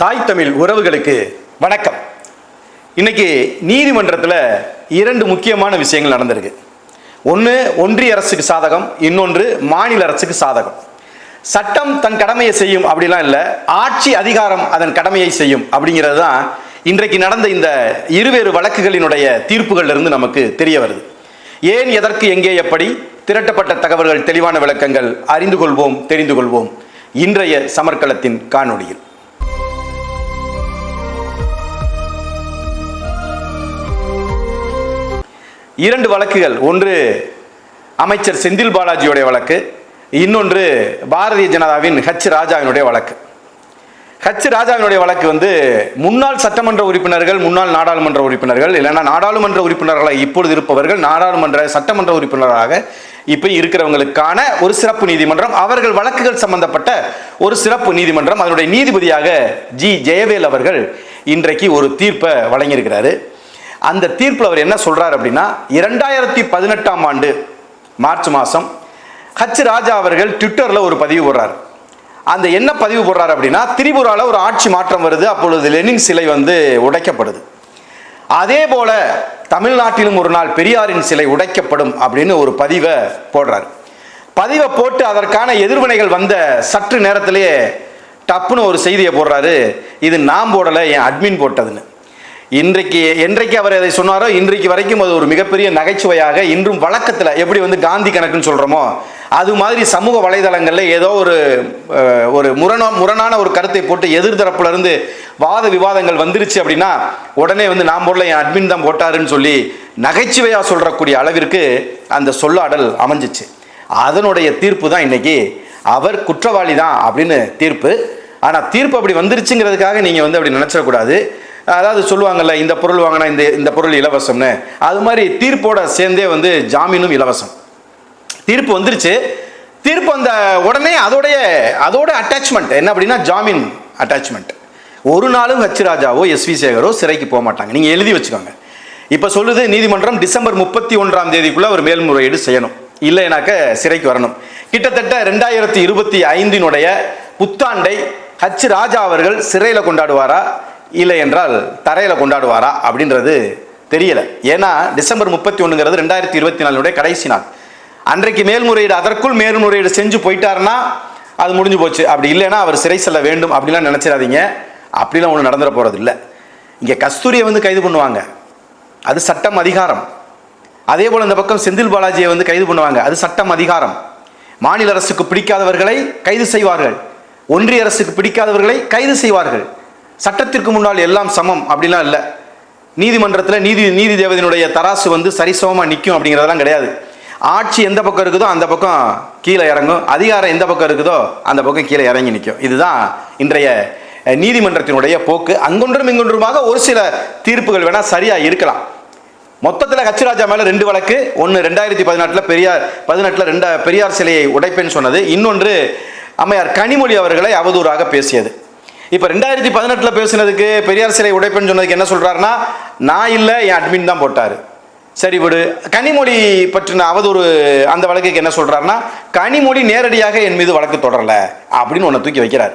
தாய் தமிழ் உறவுகளுக்கு வணக்கம். இன்னைக்கு நீதிமன்றத்தில் இரண்டு முக்கியமான விஷயங்கள் நடந்திருக்கு. ஒன்று ஒன்றிய அரசுக்கு சாதகம் இன்னொன்று மாநில அரசுக்கு சாதகம். சட்டம் தன் கடமையை செய்யும் அப்படிலாம் இல்லை ஆட்சி அதிகாரம் அதன் கடமையை செய்யும் அப்படிங்கிறது தான் இன்றைக்கு நடந்த இந்த இருவேறு வழக்குகளினுடைய தீர்ப்புகளிலிருந்து நமக்கு தெரிய வருது. ஏன் எதற்கு எங்கே எப்படி திரட்டப்பட்ட தகவல்கள் தெளிவான விளக்கங்கள் அறிந்து கொள்வோம் தெரிந்து கொள்வோம் இன்றைய சமர்க்களத்தின் காணொளியில். இரண்டு வழக்குகள். ஒன்று அமைச்சர் செந்தில் பாலாஜியுடைய வழக்கு இன்னொன்று பாரதிய ஜனதாவின் ஹச் ராஜாவினுடைய வழக்கு. ஹச் ராஜாவினுடைய வழக்கு வந்து முன்னாள் சட்டமன்ற உறுப்பினர்கள் முன்னாள் நாடாளுமன்ற உறுப்பினர்கள் இல்லைன்னா நாடாளுமன்ற உறுப்பினர்களாக இப்பொழுது இருப்பவர்கள் நாடாளுமன்ற சட்டமன்ற உறுப்பினராக இப்போ இருக்கிறவங்களுக்கான ஒரு சிறப்பு நீதிமன்றம் அவர்கள் வழக்குகள் சம்பந்தப்பட்ட ஒரு சிறப்பு நீதிமன்றம் அதனுடைய நீதிபதியாக ஜி. ஜெயவேல் அவர்கள் இன்றைக்கு ஒரு தீர்ப்பை வழங்கியிருக்கிறாரு. அந்த தீர்ப்பில் அவர் என்ன சொல்றார் அப்படின்னா இரண்டாயிரத்தி பதினெட்டாம் ஆண்டு மார்ச் மாதம் ஹச் ராஜா அவர்கள் ட்விட்டரில் ஒரு பதிவு போடுறார். அந்த என்ன பதிவு போடுறாரு அப்படின்னா திரிபுராவில் ஒரு ஆட்சி மாற்றம் வருது அப்பொழுது லெனின் சிலை வந்து உடைக்கப்படுது. அதே போல தமிழ்நாட்டிலும் ஒரு நாள் பெரியாரின் சிலை உடைக்கப்படும் அப்படின்னு ஒரு பதிவை போடுறார். பதிவை போட்டு அதற்கான எதிர்வினைகள் வந்த சற்று நேரத்திலேயே டப்புன்னு ஒரு செய்தியை போடுறாரு. இது நான் போடலை என் அட்மின் போட்டதுன்னு. இன்றைக்கு என்றைக்கு அவர் அதை சொன்னாரோ இன்றைக்கு வரைக்கும் அது ஒரு மிகப்பெரிய நகைச்சுவையாக இன்றும் வழக்கத்தில் எப்படி வந்து காந்தி கணக்குன்னு சொல்கிறோமோ அது மாதிரி சமூக வலைதளங்களில் ஏதோ ஒரு ஒரு முரணா முரணான ஒரு கருத்தை போட்டு எதிர்தரப்புலேருந்து வாத விவாதங்கள் வந்துருச்சு அப்படின்னா உடனே வந்து நான் போடல என் அட்மின் தான் போட்டாருன்னு சொல்லி நகைச்சுவையாக சொல்கிறக்கூடிய அளவிற்கு அந்த சொல்லாடல் அமைஞ்சிச்சு. அதனுடைய தீர்ப்பு தான் இன்னைக்கு. அவர் குற்றவாளி தான் அப்படின்னு தீர்ப்பு. ஆனால் தீர்ப்பு அப்படி வந்துருச்சுங்கிறதுக்காக நீங்கள் வந்து அப்படி நினச்சிடக்கூடாது. அதாவது சொல்லுவாங்கல்ல இந்த பொருள் வாங்கினா இந்த இந்த பொருள் இலவசம்னு. அது மாதிரி தீர்ப்போட சேர்ந்தே வந்து ஜாமீனும் இலவசம். தீர்ப்பு வந்துருச்சு. தீர்ப்பு அந்த உடனே அதோடைய அதோட அட்டாச்மெண்ட் என்ன அப்படின்னா ஜாமீன் அட்டாச்மெண்ட் ஒரு நாளும் ஹச் ராஜாவோ எஸ்வி சேகரோ சிறைக்கு போக மாட்டாங்க. நீங்கள் எழுதி வச்சுக்கோங்க. இப்போ சொல்லுது நீதிமன்றம் டிசம்பர் முப்பத்தி ஒன்றாம் தேதிக்குள்ளே ஒரு மேல்முறையீடு செய்யணும். இல்லைனாக்க சிறைக்கு வரணும். கிட்டத்தட்ட ரெண்டாயிரத்தி இருபத்தி ஐந்தினுடைய புத்தாண்டை ஹச் ராஜா அவர்கள் சிறையில் கொண்டாடுவாரா? இல்லை என்றால் தரையில் கொண்டாடுவாரா அப்படின்றது தெரியல. ஏன்னா டிசம்பர் முப்பத்தி ஒன்றுங்கிறது ரெண்டாயிரத்தி இருபத்தி நாலுடைய கடைசி நாள். அன்றைக்கு மேல்முறையீடு அதற்குள் மேல்முறையீடு செஞ்சு போயிட்டாருன்னா அது முடிஞ்சு போச்சு. அப்படி இல்லைன்னா அவர் சிறை செல்ல வேண்டும் அப்படிலாம் நினச்சிடாதீங்க. அப்படிலாம் ஒன்றும் நடந்துட போகிறது இல்லை இங்கே கஸ்தூரியை வந்து கைது பண்ணுவாங்க. அது சட்டம் அதிகாரம். அதே போல் இந்த பக்கம் செந்தில் பாலாஜியை வந்து கைது பண்ணுவாங்க. அது சட்டம் அதிகாரம். மாநில அரசுக்கு பிடிக்காதவர்களை கைது செய்வார்கள். ஒன்றிய அரசுக்கு பிடிக்காதவர்களை கைது செய்வார்கள். சட்டத்திற்கு முன்னால் எல்லாம் சமம் அப்படிலாம் இல்லை. நீதிமன்றத்தில் நீதி நீதி தேவதையினுடைய தராசு வந்து சரிசமமாக நிற்கும் அப்படிங்கிறதெல்லாம் கிடையாது. ஆட்சி எந்த பக்கம் இருக்குதோ அந்த பக்கம் கீழே இறங்கும். அதிகாரம் எந்த பக்கம் இருக்குதோ அந்த பக்கம் கீழே இறங்கி நிற்கும் இதுதான் இன்றைய நீதிமன்றத்தினுடைய போக்கு. அங்கொன்றும் இங்கொன்றுமாக ஒரு சில தீர்ப்புகள் வேணால் சரியாக இருக்கலாம். மொத்தத்தில் ஹச்சிராஜா மேலே ரெண்டு வழக்கு. ஒன்று ரெண்டாயிரத்தி பதினெட்டில் பெரியார் பதினெட்டில் ரெண்டா பெரியார் சிலையை உடைப்பேன்னு சொன்னது. இன்னொன்று அம்மையார் கனிமொழி அவர்களை அவதூறாக பேசியது. இப்போ ரெண்டாயிரத்தி பதினெட்டில் பேசினதுக்கு பெரியார் சிலை உடைப்புன்னு சொன்னதுக்கு என்ன சொல்கிறாருன்னா நான் இல்லை என் அட்மின் தான் போட்டார். சரி விடு. கனிமொழி பற்றின அவதூறு அந்த வழக்குக்கு என்ன சொல்கிறாருன்னா கனிமொழி நேரடியாக என் மீது வழக்கு தொடரல. அப்படின்னு ஒன்று தூக்கி வைக்கிறார்.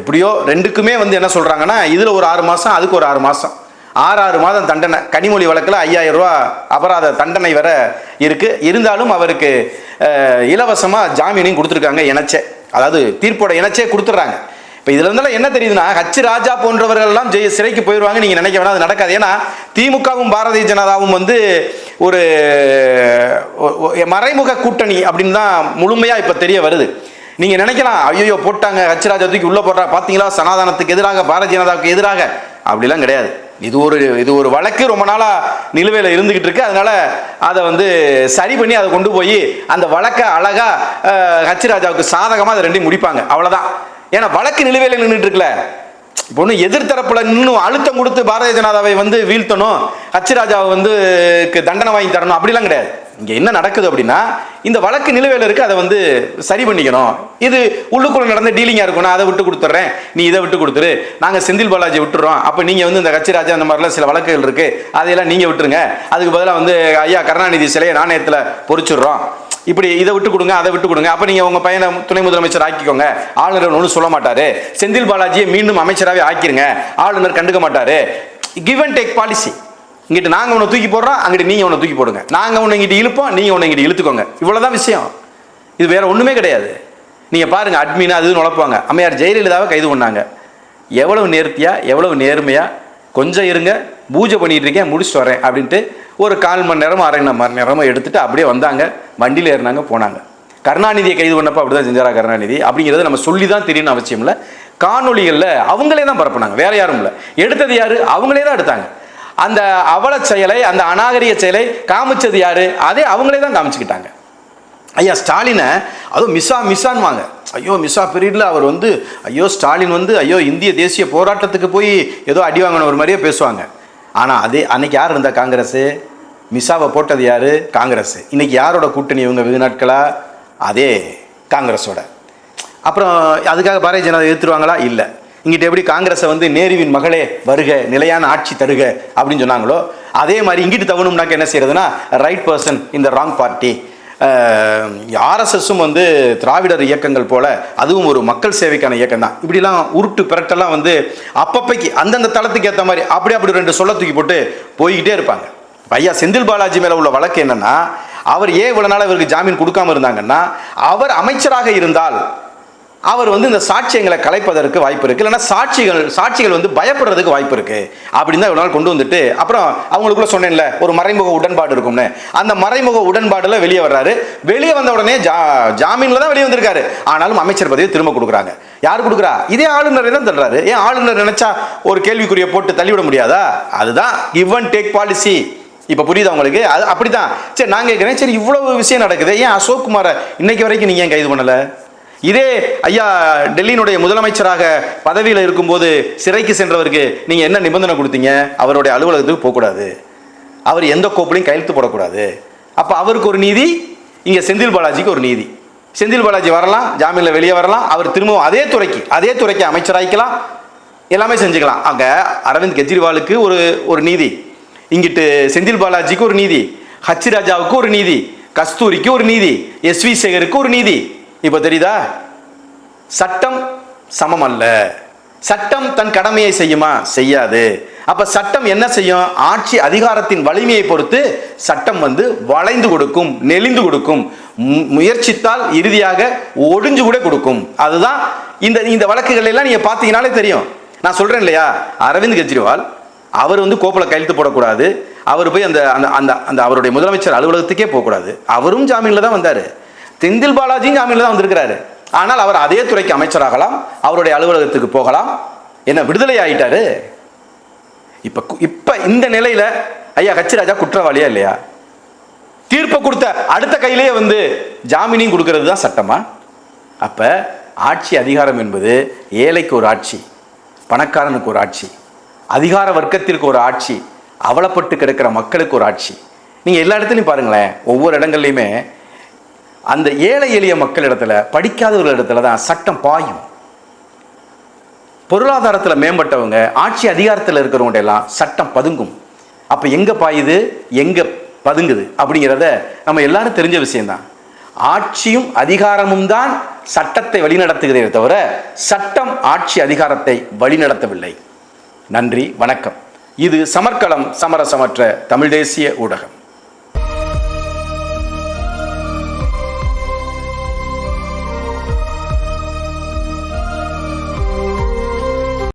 எப்படியோ ரெண்டுக்குமே வந்து என்ன சொல்கிறாங்கன்னா இதில் ஒரு ஆறு மாதம் அதுக்கு ஒரு ஆறு மாதம் ஆறு ஆறு மாதம் தண்டனை. கனிமொழி வழக்கில் ஐயாயிரம் ரூபா அபராத தண்டனை வர இருக்கு. இருந்தாலும் அவருக்கு இலவசமாக ஜாமீனையும் கொடுத்துருக்காங்க இணைச்சே. அதாவது தீர்ப்போட இணைச்சே கொடுத்துட்றாங்க. இப்போ இதுல இருந்தாலும் என்ன தெரியுதுன்னா ஹச் ராஜா போன்றவர்கள் எல்லாம் ஜெய சிறைக்கு போயிடுவாங்க நீங்க நினைக்க வேணாம் அது நடக்காது. ஏன்னா திமுகவும் பாரதிய ஜனதாவும் வந்து ஒரு மறைமுக கூட்டணி அப்படின்னு தான் முழுமையா இப்ப தெரிய வருது. நீங்க நினைக்கலாம் ஐயோ போட்டாங்க ஹச் ராஜா தூக்கி உள்ள போடுறா பாத்தீங்களா? சனாதனத்துக்கு எதிராக பாரதிய ஜனதாவுக்கு எதிராக. அப்படிலாம் கிடையாது. இது ஒரு இது ஒரு வழக்கு ரொம்ப நாளா நிலுவையில் இருந்துகிட்டு இருக்கு. அதனால அதை வந்து சரி பண்ணி அதை கொண்டு போய் அந்த வழக்கை அழகா ஹச் ராஜாவுக்கு சாதகமா அதை ரெண்டையும் முடிப்பாங்க. அவ்வளவுதான். ஏன்னா வழக்கு நிலுவையில் நின்றுட்டு இருக்கல இப்போ ஒன்றும் எதிர்த்தரப்புல இன்னும் அழுத்தம் கொடுத்து பாரதிய ஜனதாவை வந்து வீழ்த்தணும் ஹச் வந்து தண்டனை வாங்கி தரணும் அப்படிலாம் கிடையாது. இங்கே என்ன நடக்குது அப்படின்னா இந்த வழக்கு நிலுவையில் இருக்கு அதை வந்து சரி பண்ணிக்கணும். இது உள்ளுக்குள்ள நடந்த டீலிங்காக இருக்கும் நான் அதை விட்டு கொடுத்துட்றேன். நீ இதை விட்டு கொடுத்துரு. நாங்கள் செந்தில் பாலாஜி விட்டுறோம். அப்போ நீங்கள் வந்து இந்த கட்சி ராஜா அந்த மாதிரிலாம் சில வழக்குகள் இருக்கு அதையெல்லாம் நீங்கள் விட்டுருங்க. அதுக்கு பதிலாக வந்து ஐயா கருணாநிதி சிலையை நாணயத்தில் பொறிச்சிடுறோம். இப்படி இதை விட்டு கொடுங்க அதை விட்டு கொடுங்க. அப்ப நீங்க உங்க பையனை துணை முதலமைச்சர் ஆக்கிக்கோங்க. ஆளுநர் ஒன்றும் சொல்ல மாட்டாரு. செந்தில் பாலாஜியை மீண்டும் அமைச்சராகவே ஆக்கிருங்க. ஆளுநர் கண்டுக்க மாட்டாரு. கிவ் அண்ட் டேக் பாலிசி இங்கிட்டு நாங்க உன்னை தூக்கி போடுறோம் அங்கிட்டு நீங்க உன்னை தூக்கி போடுங்க. நாங்க உன்னை இங்கிட்டு இழுப்போம் நீங்க உன்னை இங்கிட்டு இழுத்துக்கோங்க. இவ்வளவுதான் விஷயம். இது வேற ஒண்ணுமே கிடையாது. நீங்க பாருங்க அட்மினா அது நுழைப்பாங்க அம்மையார் ஜெயலலிதாவை கைது பண்ணாங்க. எவ்வளவு நேர்த்தியா எவ்வளவு நேர்மையா கொஞ்சம் இருங்க பூஜை பண்ணிட்டு இருக்கேன் முடிச்சுட்டு வரேன் அப்படின்ட்டு ஒரு கால் மணி நேரம் அரை மணி நேரமும் எடுத்துட்டு அப்படியே வந்தாங்க. வண்டியில் ஏறினாங்க போனாங்க. கருணாநிதியை கைது பண்ணப்போ அப்படி தான் செஞ்சாரா கருணாநிதி? அப்படிங்கிறத நம்ம சொல்லி தான் தெரியணும் அவசியம் இல்லை. காணொளிகளில் அவங்களே தான் பரப்புனாங்க வேற யாரும் இல்லை. எடுத்தது யார்? அவங்களே தான் எடுத்தாங்க. அந்த அவல செயலை அந்த அநாகரிக செயலை காமிச்சது யாரு? அதே அவங்களே தான் காமிச்சுக்கிட்டாங்க. ஐயா ஸ்டாலினை அதுவும் மிஸ்ஸா மிஸ்ஸான்வாங்க ஐயோ மிஸ்ஸா பீரியடில் அவர் வந்து ஐயோ ஸ்டாலின் வந்து ஐயோ இந்திய தேசிய போராட்டத்துக்கு போய் ஏதோ அடி வாங்கின ஒரு மாதிரியே பேசுவாங்க. ஆனால் அதே அன்னைக்கு யார் இருந்தால் காங்கிரஸ்? மிசாவை போட்டது யார்? காங்கிரஸ். இன்றைக்கி யாரோட கூட்டணி இவங்க வெகு நாட்களாக அதே காங்கிரஸோட. அப்புறம் அதுக்காக பாரதிய ஜனதா எதிர்த்துருவாங்களா? இல்லை. இங்கிட்ட எப்படி காங்கிரஸை வந்து நேருவின் மகளே வருக நிலையான ஆட்சி தருக அப்படின்னு சொன்னாங்களோ அதே மாதிரி இங்கிட்டு தவணும்னாக்க என்ன செய்யறதுன்னா ரைட் பர்சன் இந்த ராங் பார்ட்டி ஆர்எஸ்எஸும் வந்து திராவிடர் இயக்கங்கள் போல அதுவும் ஒரு மக்கள் சேவைக்கான இயக்கம் தான் இப்படிலாம் உருட்டு பிறட்டெல்லாம் வந்து அப்பப்பைக்கு அந்தந்த தளத்துக்கு ஏற்ற மாதிரி அப்படி அப்படி ரெண்டு சொல்ல தூக்கி போட்டு போய்கிட்டே இருப்பாங்க. ஐயா செந்தில் பாலாஜி மேலே உள்ள வழக்கு என்னன்னா அவர் ஏன் இவ்வளோ நாள் இவருக்கு ஜாமீன் கொடுக்காம இருந்தாங்கன்னா அவர் அமைச்சராக இருந்தால் அவர் வந்து இந்த சாட்சியங்களை கலைப்பதற்கு வாய்ப்பு இருக்குது இல்லைன்னா சாட்சிகள் சாட்சிகள் வந்து பயப்படுறதுக்கு வாய்ப்பு இருக்குது அப்படின்னு தான் இவ்வளோ நாள் கொண்டு வந்துட்டு அப்புறம் அவங்களுக்குள்ள சொன்னேன்ல ஒரு மறைமுக உடன்பாடு இருக்கும்னு. அந்த மறைமுக உடன்பாடில் வெளியே வர்றாரு. வெளியே வந்த உடனே ஜா ஜாமீனில் தான் வெளியே வந்திருக்காரு. ஆனாலும் அமைச்சர் பதவியை திரும்ப கொடுக்குறாங்க. யார் கொடுக்குறா? இதே ஆளுநர் தான் தள்ளுறாரு. ஏன் ஆளுநர் நினச்சா ஒரு கேள்விக்குரிய போட்டு தள்ளிவிட முடியாதா? அதுதான் கிவ் அண்ட் டேக் பாலிசி இப்போ புரியுதா உங்களுக்கு? அது அப்படி தான் சரி நான் கேட்குறேன். சரி இவ்வளவு விஷயம் நடக்குது. ஏன் அசோக் குமாரை இன்னைக்கு வரைக்கும் நீங்கள் ஏன் கைது பண்ணலை? இதே ஐயா டெல்லியினுடைய முதலமைச்சராக பதவியில் இருக்கும்போது சிறைக்கு சென்றவருக்கு நீங்கள் என்ன நிபந்தனை கொடுத்தீங்க? அவருடைய அலுவலகத்துக்கு போகக்கூடாது அவர் எந்த கோப்பிலையும் கையெழுத்து போடக்கூடாது. அப்போ அவருக்கு ஒரு நீதி இங்கே செந்தில் பாலாஜிக்கு ஒரு நீதி. செந்தில் பாலாஜி வரலாம் ஜாமீனில் வெளியே வரலாம் அவர் திரும்பவும் அதே துறைக்கு அதே துறைக்கு அமைச்சராய்க்கலாம் எல்லாமே செஞ்சுக்கலாம். அங்கே அரவிந்த் கெஜ்ரிவாலுக்கு ஒரு ஒரு நீதி இங்கிட்டு செந்தில் பாலாஜிக்கு ஒரு நீதி ஹச்சிராஜாவுக்கு ஒரு நீதி கஸ்தூரிக்கு ஒரு நீதி எஸ் வி சேகருக்கு ஒரு நீதி இப்போ தெரியுதா? சட்டம் சமம் அல்ல சட்டம் தன் கடமையை செய்யுமா? செய்யாது. அப்ப சட்டம் என்ன செய்யும்? ஆட்சி அதிகாரத்தின் வலிமையை பொறுத்து சட்டம் வந்து வளைந்து கொடுக்கும் நெளிந்து கொடுக்கும். மு- முயற்சித்தால் இறுதியாக ஒடிஞ்சு கூட கொடுக்கும். அதுதான் இந்த இந்த வழக்குகள் எல்லாம் நீங்க பாத்தீங்கனாலே தெரியும். நான் சொல்றேன் இல்லையா? அரவிந்த் கெஜ்ரிவால் அவர் வந்து கோப்பில் கையெழுத்து போடக்கூடாது. அவர் போய் அந்த அந்த அந்த அந்த அவருடைய முதலமைச்சர் அலுவலகத்துக்கே போகக்கூடாது. அவரும் ஜாமீனில் தான் வந்தாரு. செந்தில் பாலாஜியும் ஜாமீனில் தான் வந்திருக்கிறாரு. ஆனால் அவர் அதே துறைக்கு அமைச்சராகலாம் அவருடைய அலுவலகத்துக்கு போகலாம். என்ன விடுதலை ஆயிட்டாரு? இப்ப இப்போ இப்ப இந்த நிலையில ஐயா கச்சிராஜா குற்றவாளியா இல்லையா? தீர்ப்பை கொடுத்த அடுத்த கையிலேயே வந்து ஜாமீனையும் கொடுக்கறது தான் சட்டமா? அப்ப ஆட்சி அதிகாரம் என்பது ஏழைக்கு ஒரு ஆட்சி பணக்காரனுக்கு ஒரு ஆட்சி அதிகார வர்க்கத்திற்கு ஒரு ஆட்சி அவலப்பட்டு கிடக்கிற மக்களுக்கு ஒரு ஆட்சி. நீங்க எல்லா இடத்துலையும் பாருங்களேன் ஒவ்வொரு இடங்கள்லையுமே அந்த ஏழை எளிய மக்களிடத்துல படிக்காதவர்கள் இடத்துல தான் சட்டம் பாயும். பொருளாதாரத்தில் மேம்பட்டவங்க ஆட்சி அதிகாரத்தில் இருக்கிறவங்க எல்லாம் சட்டம் பதுங்கும். அப்போ எங்கே பாயுது? எங்கே பதுங்குது? அப்படிங்கிறத நம்ம எல்லாரும் தெரிஞ்ச விஷயம்தான். ஆட்சியும் அதிகாரமும் தான் சட்டத்தை வழிநடத்துகிறதே தவிர சட்டம் ஆட்சி அதிகாரத்தை வழிநடத்தவில்லை. நன்றி வணக்கம். இது சமர்க்களம் சமரசமற்ற தமிழ் தேசிய ஊடகம்.